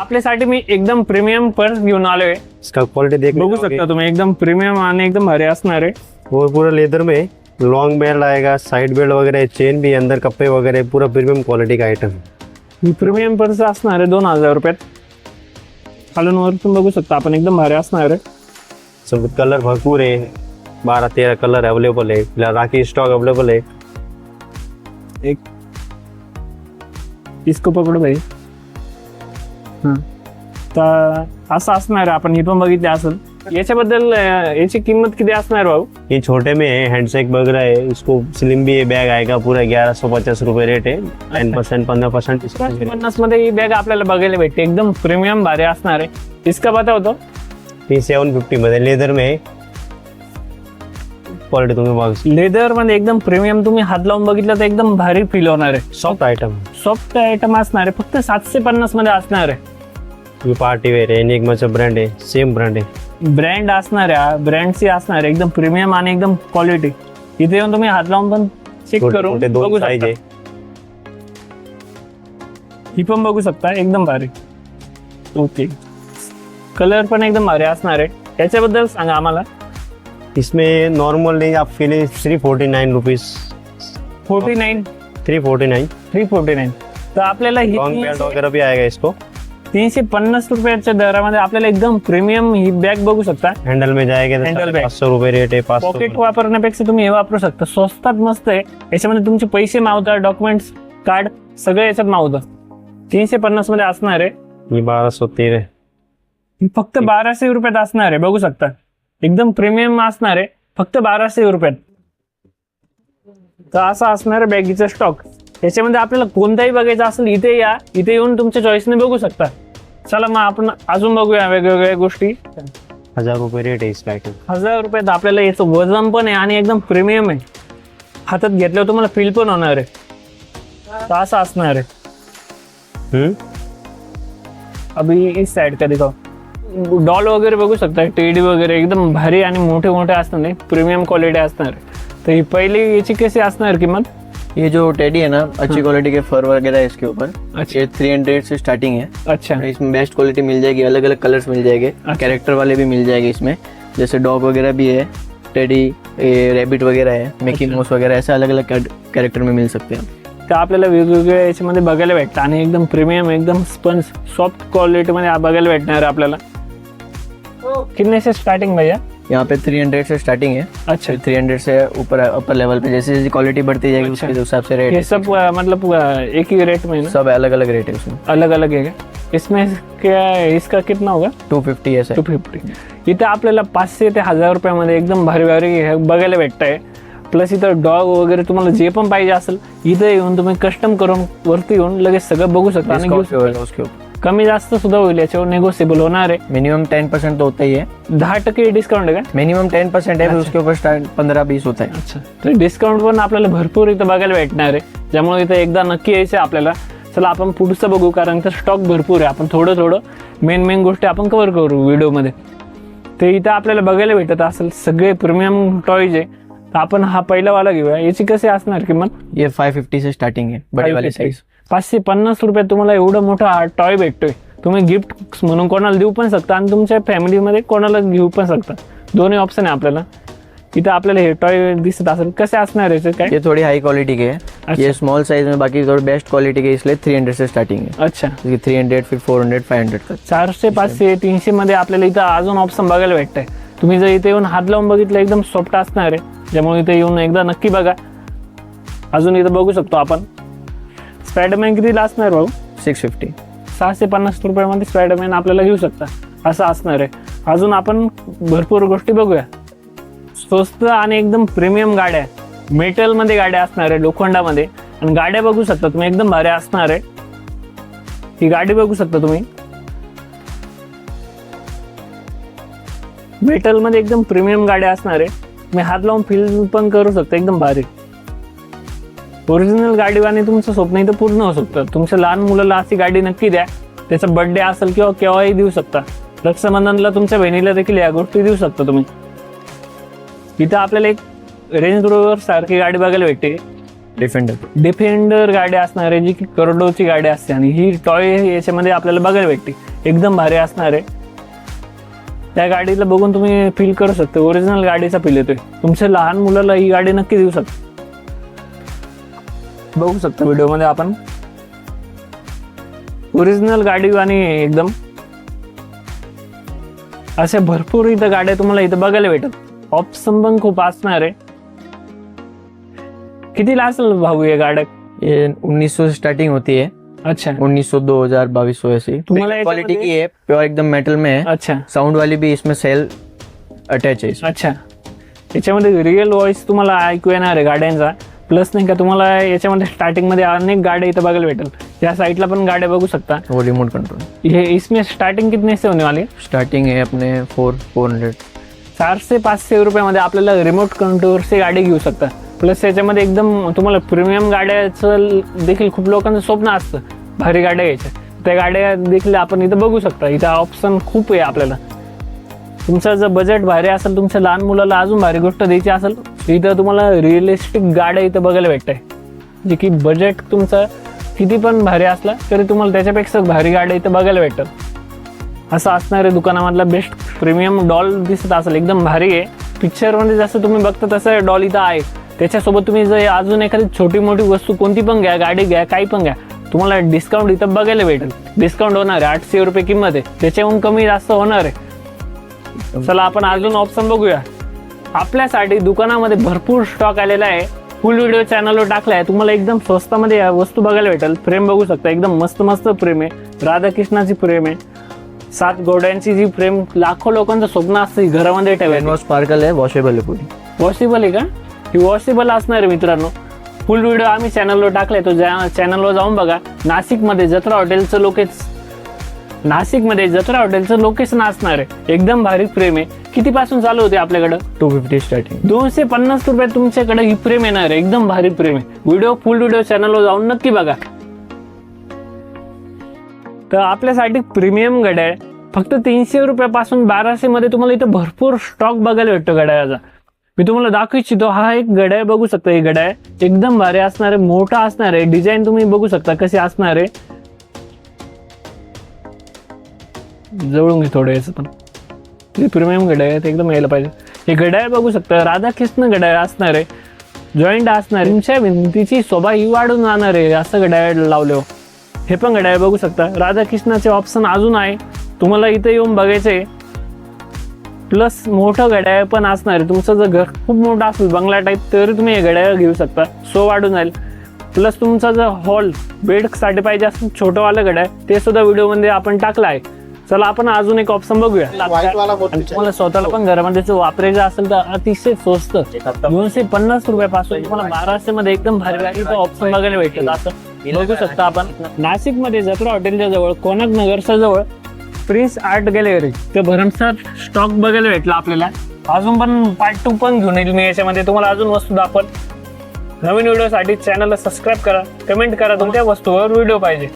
आपल्यासाठी मी एकदम premium purse घेऊन आलोय. इसका क्वालिटी देख बघू शकता तुम्ही एकदम प्रीमियम आणि एकदम भारी असणार आहे. वो पूरा लेदर में लॉन्ग बेल्ट आएगा साइड बेल्ट वगैरह चेन भी है, अंदर कप्पे वगैरह पूरा प्रीमियम क्वालिटी का आइटम है। ही प्रीमियम पर्स असणार आहे दोन हजार रुपयात. खालून वर तुम्ही बघू शकता आपण एकदम भारी असणार आहे. सब कलर भरपूर है बारह तेरह कलर अवेलेबल है फिलहाल राखी स्टॉक अवेलेबल है एक इसको पकडू भाई. हां तर असं असणार आहे आपण ही पण बघितली असेल. याच्याबद्दल अं, याची किंमत किती असणार भाऊ? ये छोटे में है हैंडसेक वगैरह है इसको स्लिम भी है बैग आएगा पूरा? ग्यारह सौ पचास रुपये रेट है टेन परसेंट पंद्रह परसेंट पन्नासमध्ये ही बॅग आपल्याला बघायला भेटते. एकदम प्रीमियम भारी असणार आहे. इसका पता होतो ये सेवन फिफ्टी मध्ये. लेदर में है क्वालिटी तुम्ही बघा. लेदरमध्ये एकदम प्रीमियम तुम्ही हात लावून बघितलं तर एकदम भारी फील होणार आहे. सॉफ्ट आइटम सॉफ्ट आयटम असणार आहे. फक्त सातशे पन्नासमध्ये असणार आहे. पार्टी वेयर है एनिग्माचा ब्रँड आहे सेम ब्रँड आहे. ब्रँड असणार आहे ब्रँडची असणार आहे. एकदम प्रीमियम आणि एकदम क्वालिटी इथे येऊन तुम्ही हात लावून पण चेक करून बघू शकता. आहे ही पण बघू शकता एकदम भारी. ओके कलर पण एकदम भारी असणार आहे. याच्याबद्दल सांगा आम्हाला. इसमें नॉर्मल रेंज आप फिले three forty nine rupees forty nine? Three forty nine three forty nine तर आपल्याला ही लॉन्ग तीनशे- वगैरह भी आएगा इसको? तीनशे पन्नास रुपयाच्या दरामध्ये आपल्याला एकदम प्रीमियम ही बॅग बघू शकता. हैंडल में जाएगा Handle तो bag. पाँच सौ रुपये रेट है पाँच पॉकेट वापरण्यापेक्षा तुम्ही हे वापरू शकता. स्वस्तात मस्त आहे. याच्यामध्ये तुमचे पैसे मावतात डॉक्युमेंट्स कार्ड सगळं याच्यात मावतं. तीनशे पन्नासमध्ये असणार आहे. सौ तेरह ही फक्त बाराशे रुपयात असणार आहे. बघू शकता. एकदम प्रीमियम असणार आहे. फक्त बाराशे रुपयात. तर असं असणार आहे बॅगीचा स्टॉक याच्यामध्ये आपल्याला कोणताही बघायचा असेल इथे या. इथे येऊन तुमच्या चॉईसने बघू शकता. चला मग आपण अजून बघूया वेगवेगळ्या गोष्टी. हजार रुपये रेट है आइटम हजार रुपयात आपल्याला याचं वजन पण आहे आणि एकदम प्रीमियम आहे. हातात घेतल्यावर तुम्हाला फील पण होणार आहे. तर असं असणार आहे. अभी इस साइड का दिखाओ डॉल वगैरे बघू शकता. टेडी वगैरे एकदम भारी आणि मोठे मोठे असणार आहे प्रीमियम क्वालिटी असणार. आहे तर ही पहिली याची कशी असणार किंमत? ये जो टेडी है ना अच्छी क्वालिटी के फर वगैरह इसके ऊपर. अच्छा. ये थ्री हंड्रेड से स्टार्टिंग है अच्छा. इसमें बेस्ट क्वालिटी मिल जाएगी अलग अलग कलर्स मिल जाएंगे. कैरेक्टर वाले भी मिल जाएंगे इसमें. जैसे डॉग वगैरह भी है टेडी रैबिट वगैरह है मिकी माउस वगैरह ऐसे अलग अलग कैरेक्टर में मिल सकते हैं. तर आपल्याला वेगवेगळ्या याच्यामध्ये बघायला भेटतं आणि एकदम प्रीमियम एकदम स्पंज सॉफ्ट क्वालिटीमध्ये बघायला भेटणार आहे आपल्याला. कितने से स्टार्टिंग भैया? यहाँ पे थ्री हंड्रेड से स्टार्टिंग है। अच्छा। थ्री हंड्रेड से ऊपर अपर लेवल पे जैसे जैसे क्वालिटी बढ़ती जाएगी अच्छा। उसके हिसाब से रेट ये सब मतलब एक ही रेट में ना? सब अलग अलग रेट है उसमें। अलग अलग है इसमें क्या है? इसका कितना होगा? टू फिफ्टी ऐसा टू फिफ्टी इथं आपल्याला पाचशे ते हज़ार रुपयामध्ये एकदम भारी भारी हे बघायला भेटत आहे प्लस इथं डॉग वगैरे तुम्हाला जे पण पाहिजे असेल इथं येऊन तुम्ही कस्टम करून वरती येऊन लगेच सगळं बघू शकता आणि घेऊ शकता. कमी जास्त सुद्धा होईल याच्यावर नेगोशिएबल होणार आहे. मिनिमम टेन परसेंट तो होता ही. है दहा टक्के डिस्काउंट आहे का? मिनिमम टेन परसेंट है फिर उसके ऊपर स्टार्ट पंद्रह बीस होता है अच्छा. तर डिस्काउंट पण आपल्याला भरपूर इथं बघायला भेटणार आहे. त्यामुळे इथं एकदा नक्की यायचं आहे आपल्याला. चला आपण पुढचं बघू कारण तर स्टॉक भरपूर आहे. आपण थोडं थोडं मेन मेन गोष्टी आपण कव्हर करू व्हिडिओमध्ये. ते इथं आपल्याला बघायला भेटत असेल सगळे प्रीमियम टॉयज आहे. तर आपण हा पहिला वाला घेऊया. याची कशी असणार किंमत? ये फाइव फिफ्टी से स्टार्टिंग है बड़ी वाली साइज पाचशे पन्नास रुपयात तुम्हाला एवढा मोठा हा टॉय भेटतोय. तुम्ही गिफ्ट म्हणून कोणाला देऊ पण शकता आणि तुमच्या फॅमिलीमध्ये कोणाला घेऊ पण शकता. दोन्ही ऑप्शन आहे आपल्याला. इथं आपल्याला हे टॉय दिसत असेल. कसे असणार याचे काय? ये थोड़ी हाई क्वालिटी के है। ये स्मॉल साइज में बाकी थोड़ी बेस्ट क्वालिटी के इसलिए थ्री हंड्रेड से स्टार्टिंग है अच्छा. थ्री हंड्रेड फिर फोर हंड्रेड फाइव हंड्रेड तक चारशे पाचशे तीनशे मध्ये आपल्याला इथं अजून ऑप्शन बघायला भेटतंय. तुम्ही जर इथे येऊन हात लावून बघितलं एकदम सॉफ्ट असणार आहे. त्यामुळे इथे येऊन एकदा नक्की बघा. अजून इथं बघू शकतो आपण. स्पायडरमॅन कितीला असणार भाऊ? सिक्स फिफ्टी सहाशे पन्नास रुपयामध्ये स्पायडरमॅन आपल्याला घेऊ शकता. असं असणार आहे. अजून आपण भरपूर गोष्टी बघूया. स्वस्त आणि एकदम प्रीमियम गाड्या. मेटलमध्ये गाड्या असणार आहे लोखंडामध्ये. आणि गाड्या बघू शकता तुम्ही एकदम भारी असणार आहे. ही गाडी बघू शकता तुम्ही. मेटलमध्ये एकदम प्रीमियम गाड्या असणार आहे. तुम्ही हात लावून फील पण करू शकता एकदम भारी. ओरिजिनल गाडीवाने तुमचं स्वप्न इथं पूर्ण होऊ शकतं. तुमच्या लहान मुलाला अशी गाडी नक्की द्या. त्याचा बर्थडे असेल किंवा केव्हाही देऊ शकता. रक्षाबंधनला तुमच्या बहिणीला देखील या गोष्टी देऊ शकता तुम्ही. इथं आपल्याला एक रेंज रोवर सारखी गाडी बघायला भेटते. डिफेंडर डिफेंडर गाडी असणार आहे जी की करोडोची गाडी असते आणि ही टॉय याच्यामध्ये आपल्याला बघायला भेटते. एकदम भारी असणार आहे. त्या गाडीला बघून तुम्ही फील करू शकता. ओरिजिनल गाडीचा फील येतोय. तुमच्या लहान मुलाला ही गाडी नक्की देऊ शकता. बघू शकता व्हिडिओमध्ये आपण. ओरिजिनल गाडी आणि एकदम अशा भरपूर इथं गाड्या तुम्हाला इथं बघायला भेटत ऑप्शन पण खूप असणार आहे. कितीला असेल भाऊ या गाड्या? ये 1900 से स्टार्टिंग होती है. अच्छा. 1900 2000 2200 ऐसी तुम्हाला क्वालिटी की है प्योर एकदम मेटल में है अच्छा. साउंड वाली भी इसमें सेल अटैच है अच्छा. याच्यामध्ये रिअल वॉइस तुम्हाला ऐकू येणार आहे गाड्यांचा. प्लस नाही का तुम्हाला याच्यामध्ये स्टार्टिंगमध्ये अनेक गाड्या इथं बघायला भेटेल. या साईडला पण गाड्या बघू शकता. वो रिमोट कंट्रोल हे इसमें स्टार्टिंग कितने से होने वाली है? स्टार्टिंग है अपने फोर फोर हंड्रेड चारशे पाचशे रुपयामध्ये आपल्याला रिमोट कंट्रोलची गाडी घेऊ शकता. प्लस याच्यामध्ये एकदम तुम्हाला प्रीमियम गाड्याचं देखील खूप लोकांचं स्वप्न असतं. भारी गाड्या घ्यायच्या. त्या गाड्या देखील आपण इथं बघू शकता. इथं ऑप्शन खूप आहे आपल्याला. तुमचं जर बजेट भारी असेल तुमच्या लहान मुलाला अजून भारी गोष्ट द्यायची असेल इथं तुम्हाला रिअलिस्टिक गाड्या इथं बघायला भेटत आहे जे की बजेट तुमचं किती पण भारी असला तरी तुम्हाला त्याच्यापेक्षा भारी गाड्या इथं बघायला भेटतात. असं असणारे दुकानामधला बेस्ट प्रीमियम डॉल दिसत असेल एकदम भारी आहे. पिक्चरमध्ये जसं तुम्ही बघता तसं डॉल इथं आहे. त्याच्यासोबत तुम्ही जर अजून एखादी छोटी मोठी वस्तू कोणती पण घ्या गाडी घ्या काही पण घ्या तुम्हाला डिस्काउंट इथं बघायला भेटेल. डिस्काउंट होणार आहे आठशे रुपये किंमत आहे. त्याच्याहून कमी जास्त होणार आहे. चला आपण अजून ऑप्शन बघूया. आपल्यासाठी दुकानामध्ये भरपूर स्टॉक आलेला आहे. फुल व्हिडिओ चॅनलवर टाकलाय तुम्हाला एकदम स्वस्तामध्ये या वस्तू बघायला भेटेल. फ्रेम बघू शकता. एकदम मस्त मस्त फ्रेम आहे. राधाकृष्णाची फ्रेम आहे. सात घोड्यांची जी फ्रेम लाखो लोकांचं स्वप्न असतं घरामध्ये कैनवास स्पार्कल है वॉशेबल है पूरी वॉशेबल आहे का? ही वॉशेबल असणार आहे मित्रांनो. फुल व्हिडिओ आम्ही चॅनलवर टाकलाय. तो चॅनलवर जाऊन बघा. नाशिकमध्ये जत्रा हॉटेलचं लोकेश नाशिकमध्ये जत्रा हॉटेलचं लोकेशन असणार आहे. एकदम भारी फ्रेम आहे. किती पासून चालू होते आपल्याकडं? टू फिफ्टी स्टार्टिंग दोनशे पन्नास रुपयात तुमच्याकडे ही फ्रेम येणार आहे. एकदम भारी फ्रेम आहे. व्हिडिओ फुल व्हिडिओ चॅनलवर जाऊन नक्की बघा. तर आपल्यासाठी प्रीमियम घड्याळ. फक्त तीनशे रुपयापासून बाराशे मध्ये तुम्हाला इथं भरपूर स्टॉक बघायला भेटतो घड्याळाचा. मी तुम्हाला दाखवू इच्छितो हा एक घड्याळ बघू शकता हे घड्याळ. एकदम भारी असणार आहे मोठा असणार आहे. डिझाईन तुम्ही बघू शकता कशी असणार आहे. जवळून घे थोडं याचं पण. हे प्रीमियम घड्याळ आहे ते एकदम यायला पाहिजे. हे घड्याळ बघू शकता राधाकृष्ण घड्याळ असणार आहे जॉईंट असणार तुमच्या भिंतीची शोभा ही वाढून जाणार आहे असं घड्याळ लावले हो. हे. पण घड्याळ बघू शकता. राधाकृष्णाचे ऑप्शन अजून आहे. तुम्हाला इथे येऊन बघायचे प्लस मोठं घड्याळ पण असणार आहे. तुमचं जर घर खूप मोठं असेल बंगला टाईप तरी तुम्ही हे घड्याळ घेऊ शकता. सो वाढून जाईल. प्लस तुमचा जर हॉल बेडसाठी पाहिजे असेल छोटंवालं घड्याळ ते सुद्धा व्हिडिओमध्ये आपण टाकलं आहे. चला आपण अजून एक ऑप्शन बघूया. आणि तुम्हाला स्वतःला पण घरामध्ये जर वापरायचं असेल तर अतिशय स्वस्त. दोनशे पन्नास रुपयापासून तुम्हाला बाराशे मध्ये एकदम भारी भारी ऑप्शन बघायला भेटेल. असं बघू शकता आपण. नाशिकमध्ये जत्रा हॉटेलच्या जवळ कोणक नगरच्या जवळ प्रिन्स आर्ट गॅलरी ते भरमसाठ स्टॉक बघायला भेटला आपल्याला. अजून पण पार्ट टू पण घेऊन येईल मी याच्यामध्ये. तुम्हाला अजून वस्तू दाखवत नवीन व्हिडिओसाठी चॅनलला सबस्क्राईब करा. कमेंट करा. तुमच्या वस्तूवर व्हिडिओ पाहिजे.